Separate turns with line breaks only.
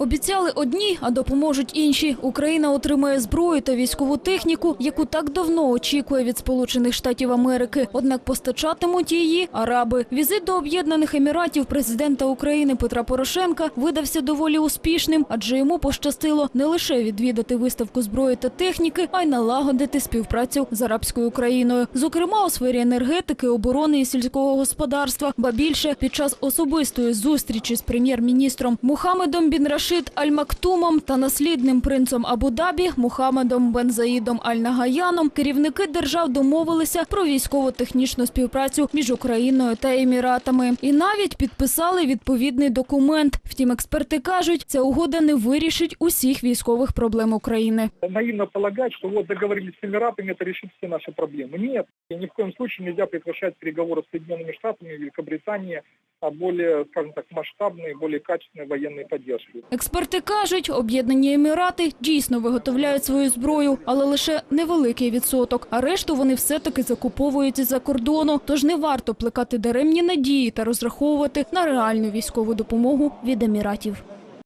Обіцяли одні, а допоможуть інші. Україна отримає зброю та військову техніку, яку так давно очікує від Сполучених Штатів Америки. Однак постачатимуть її араби. Візит до Об'єднаних Еміратів президента України Петра Порошенка видався доволі успішним, адже йому пощастило не лише відвідати виставку зброї та техніки, а й налагодити співпрацю з арабською країною, зокрема у сфері енергетики, оборони і сільського господарства. Ба більше під час особистої зустрічі з прем'єр-міністром Мухаммедом бін Рашид Аль-Мактумом та наслідним принцем Абу-Дабі Мухаммедом бен Заїдом Аль-Нагаяном керівники держав домовилися про військово-технічну співпрацю між Україною та Еміратами і навіть підписали відповідний документ. Втім, експерти кажуть, ця угода не вирішить усіх військових проблем України.
наивно полагать, что вот договорились с Эмиратами, это решит все наши проблемы. Нет, и ни в коем случае нельзя прекращать переговоры с Соединенными Штатами и Великобританией о более, скажем так, масштабної, более качественної воєнної підтримки.
Експерти кажуть, об'єднані емірати дійсно виготовляють свою зброю, але лише невеликий відсоток. А решту вони все-таки закуповують із-за кордону. Тож не варто плекати даремні надії та розраховувати на реальну військову допомогу від еміратів.